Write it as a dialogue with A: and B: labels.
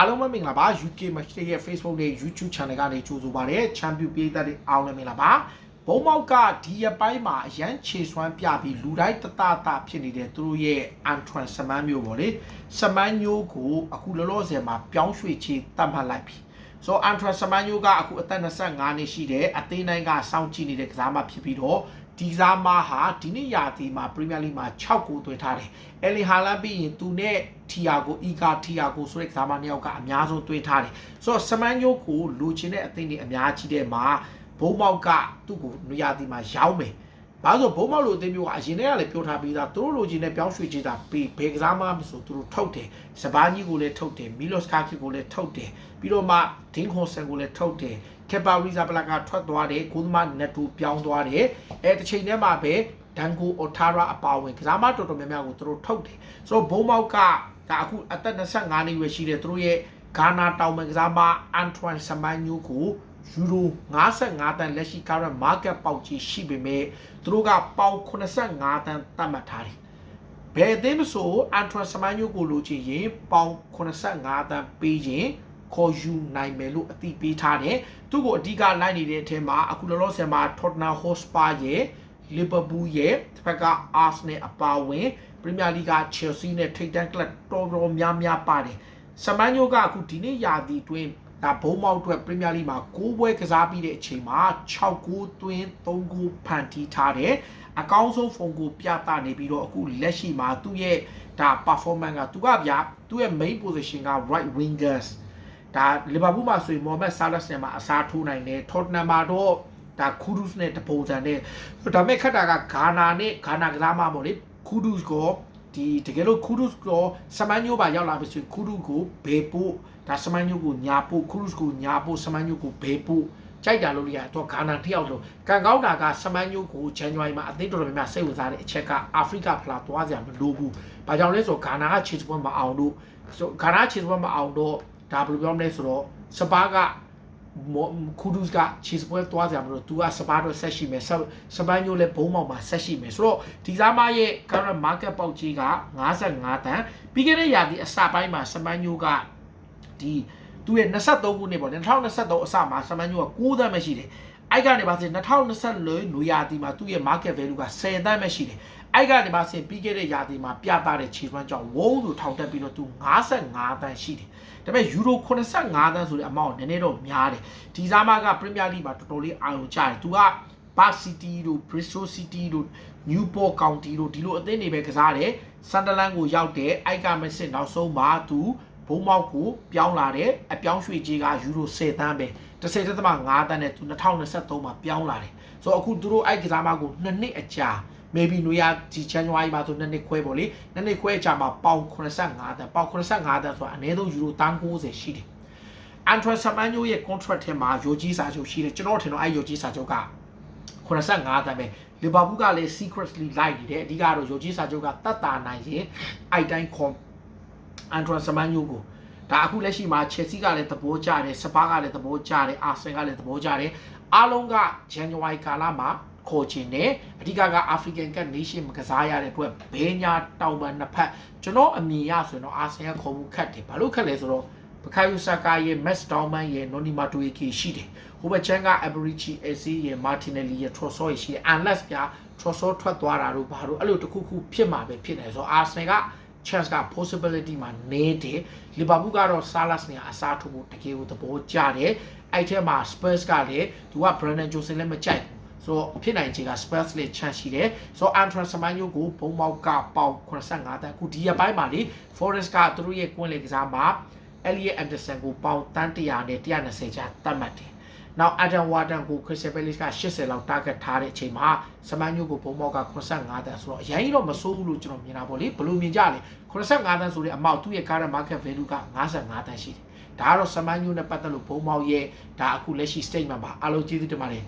A: အားလုံးပဲမင်္ဂလာပါ UK Match Day ရဲ့ Facebook နဲ့ YouTube Channel ကနေကြိုဆိုပါရစေချန်ပီယံပြည်သက်တွေအားလုံးမင်္ဂလာပါဘုံမောက်ကဒီရပိုင်းမှာအရန်ခြေစွမ်းပြပြီးလူတိုင်းတတတာဖြစ်နေတဲ့သူတို့ရဲ့ Antwan စမန်းမျိုးပေါ့လေစမန်းမျိုးကိုအခုလောလောဆယ်မှာပြောင်းရွှေ့ချေတတ်မှတ်လိုက်ပြီဆိုတော့ Antwan စမန်းမျိုးကအခုအသက်25နှစ်ရှိတယ်အသေးနိုင်ကစောင့်ကြည့်နေတဲ့ကစားမဖြစ်ပြီးတော့ ဒီကစားမဟာဒီနေ့ရာသီမှာ Premier League မှာ6ဂိုးသွင်းထားတယ်။အဲလီဟာလန်ပြီးရင်သူနဲ့ထီယာကိုအီကာထီယာကိုဆိုတဲ့ကစားမနှစ်ယောက်ကအများဆုံးသွင်းထားတယ်။ဆိုတော့စမန်ညိုကိုလိုချင်တဲ့အသင်းတွေအများကြီးတဲ့မှာဘုံမောက်ကသူ့ကိုနွေရာသီမှာရောင်းမယ်။ဘာလို့ဘုံမောက်လိုအသင်းမျိုးကအရင်တည်းကလည်းပြောထားပြီးသားသူတို့လိုချင်တဲ့ပြောင်းရွှေ့ချတာပေးဘယ်ကစားမမဆိုသူတို့ထုတ်တယ်။စပါးကြီးကိုလည်းထုတ်တယ်။မီလော့စ်ကာကီကိုလည်းထုတ်တယ်။ပြီးတော့မှဒင်းခွန်ဆန်ကိုလည်းထုတ်တယ်။ ကက်ပါရီဇာပလာကထွက်သွားတယ်။ကိုသမနက်တူပြောင်းသွားတယ်။အဲတစ်ချိန်တည်းမှာပဲဒန်ကိုအော်ထာရာအပါဝင်ကစားမတော်တော်များများကိုသူတို့ထုတ်တယ်။ဆိုတော့ဘုံမောက်ကဒါအခုအသက်25နှစ်ရွယ်ရှိတဲ့သူတို့ရဲ့ဂါနာတောင်ပန်ကစားမအန်ထွမ်ဆမန်ညိုကိုယူရို55တန်လက်ရှိ current market ပေါက်ကြီးရှိပေမဲ့သူတို့ကပေါင်85တန်သတ်မှတ်ထားတယ်။ဘယ်အသင်းမဆိုအန်ထွမ်ဆမန်ညိုကိုလိုချင်ရင်ပေါင်85တန်ပေးရင် ခေါ်ယူနိုင်မယ်လို့အသိပေးထားတယ်။သူ့ကိုအဓိကလိုက်နေတဲ့အထက်မှာအခုလောလောဆယ်မှာ Tottenham Hotspur ရဲ့လီဗာပူးရဲ့တစ်ဖက်ကအာဆနယ်အပါဝင်ပရီးမီယာလိဂ်ကချယ်ဆီနဲ့ထိပ်တန်းကလပ်တော်တော်များများပါတယ်။ဆမန်ညိုကအခုဒီနေ့ရာသီတွင်းဒါဘုံမောက်အတွက်ပရီးမီယာလိဂ်မှာ6ပွဲကစားပြီးတဲ့အချိန်မှာ6ဂိုးသွင်း3ဂိုးဖန်တီးထားတယ်။အကောင်းဆုံးဖုန်ကိုပြသနေပြီးတော့အခုလက်ရှိမှာသူ့ရဲ့ဒါ performance ကသူကဗျာသူ့ရဲ့ main position က right wingers ဒါလီဗာပူးမှာဆိုရင်မော်မက်ဆာလတ်နဲ့မှာအစားထိုးနိုင်တယ်ထော့တနမ်မှာတော့ဒါခူဒုစ်နဲ့တပုံစံနဲ့ဒါပေမဲ့ခက်တာကဂါနာနဲ့ဂါနာကစားမပေါ့လေခူဒုစ်ကိုဒီတကယ်လို့ခူဒုစ်ကိုစမန်ညိုပါရောက်လာပြီဆိုရင်ခူဒုစ်ကိုဘေပို့ဒါစမန်ညိုကိုညာပို့ခူဒုစ်ကိုညာပို့စမန်ညိုကိုဘေပို့ကြိုက်တာလို့ရတော့ဂါနာတစ်ယောက်လို့ကန်ကောင်းတာကစမန်ညိုကိုဇန်နဝါရီမှာအသင်းတော်တော်များများစိတ်ဝင်စားတဲ့အချက်ကအာဖရိကဖလားသွားစရာမလိုဘူး။ဘာကြောင့်လဲဆိုတော့ဂါနာကခြေစပွဲမအောင်လို့ဆိုဂါနာခြေစပွဲမအောင်တော့ ဒါဘယ်လိုပြောမလဲဆိုတော့စပါးကခူဒုစ်ကခြေစပွဲသွားကြမလို့ तू ကစပါးတော့ဆက်ရှိမယ်စပန်းညိုလည်းဘုံမောက်မှာဆက်ရှိမယ်ဆိုတော့ဒီစားမရဲ့ current market ပေါက်ကြီးက55တန်ပြီးခဲ့တဲ့ရာသီအစပိုင်းမှာစပန်းညိုကဒီသူရဲ့23ခုနှစ်ပေါ့2023အစမှာစပန်းညိုက9တန်းပဲရှိတယ် အဲ့ကနေပါစင်2024နွေရာသီမှာသူ့ရဲ့ market value က10တန်းပဲရှိတယ်အဲ့ကနေပါစင်ပြီးခဲ့တဲ့ရာသီမှာပြသတဲ့ခြေစွမ်းကြောင့်ဝုန်းသူထောင်တက်ပြီးတော့သူ55တန်းရှိတယ်ဒါပေမဲ့ယူရို85တန်းဆိုတဲ့အမောင်းနည်းနည်းတော့များတယ်ဒီစားမကပရီးမီယာလိမှာတော်တော်လေးအာရုံကျတယ်သူကဘာစီတီတို့ Bristol City တို့ Newport County တို့ဒီလိုအသင်းတွေပဲကစားတယ်ဆန်ဒလန်ကိုရောက်တယ်အိုက်ကမစစ်နောက်ဆုံးမှာသူ ဘုံမောက်ကိုပြောင်းလာတယ်အပြောင်းရွှေ့ကြီးကယူရို10တန်းပဲ10.5တန်းနဲ့သူ2023မှာပြောင်းလာတယ်ဆိုတော့အခုသူတို့အိုက်ကစားမကို2နှစ်အကြာ maybe နွေရဒီဇန်နဝါရီမှာဆိုနှစ်နှစ်ခွဲပေါ့လေနှစ်နှစ်ခွဲအကြာမှာပေါင်85တန်ပေါင်85တန်ဆိုတာအနည်းဆုံးယူရို190ရှိတယ်အန်ထရဆမန်ညိုရဲ့ contract ထဲမှာယိုဂျီစာချုပ်ရှိတယ်ကျွန်တော်ထင်တော့အဲ့ယိုဂျီစာချုပ်က85တန်ပဲလီဗာပူးကလည်း secretly လိုက်နေတယ်အဓိကတော့ယိုဂျီစာချုပ်ကတတ်တာနိုင်ရင်အိုက်တိုင်းခွန် အန်ထရဆမန်ညိုကိုဒါအခုလက်ရှိမှာ Chelsea ကလည်းသဘောကျတယ်စပါးကလည်းသဘောကျတယ်အာဆင်ကလည်းသဘောကျတယ်အားလုံးက January ကာလမှာခေါ်ချင်တယ်အဓိကက African Cup Nation မကစားရတဲ့အတွက်ဘဲညာတောင်ပန်နှစ်ဖက်ကျွန်တော်အမြင်ရဆိုရင်တော့အာဆီယံခေါ်မှုခတ်တယ်ဘာလို့ခတ်လဲဆိုတော့ပခိုင်ယူဆာကာရဲ့ Max Downman ရဲ့ Noni Madueke ရှိတယ်ဟိုဘက်ချမ်းက Aberici AC ရဲ့ Martinelli ရဲ့ Trossard ရဲ့ရှိတယ် unless ပြ Trossard ထွက်သွားတာတို့ဘာလို့အဲ့လိုတစ်ခုခုဖြစ်မှာပဲဖြစ်တယ်ဆိုတော့ Arsenal က chance က possibility မှာနေတယ်လီဗာပူးကတော့ Salas နဲ့အစားထိုးဖို့တကယ်ကိုသဘောကျတယ်အဲ့ထဲမှာ Spurs ကလည်းသူက Brandon Johnson လည်းမကြိုက်ဘူးဆိုတော့ဖြစ်နိုင်ချေက Spurs လေး chance ရှိတယ်ဆိုတော့ Antran Semenyo ကိုဘုံမောက်ကပေါင်85တန်းအခုဒီရပိုင်းမှာလေ Forest ကသူတို့ရဲ့ကွင်းလေကစားမှာ Elliot Anderson ကိုပေါင်တန်း100နဲ့120ကျတတ်မှတ်တယ် နောက် Adam Warden ကို Crystal Palace က80လောက် target ထားတဲ့အချိန်မှာစမန်ညိုကိုဘုံမောက်က85တန်းဆိုတော့အရင်ကြီးတော့မစိုးဘူးလို့ကျွန်တော်မြင်တာပေါ့လေဘယ်လိုမြင်ကြလဲ85တန်းဆိုတဲ့အမောက်သူ့ရဲ့ current market value က55တန်းရှိတယ်ဒါကတော့စမန်ညိုနဲ့ပတ်သက်လို့ဘုံမောက်ရဲ့ဒါအခုလက်ရှိ statement ပါအားလုံးကျေးဇူးတင်ပါတယ်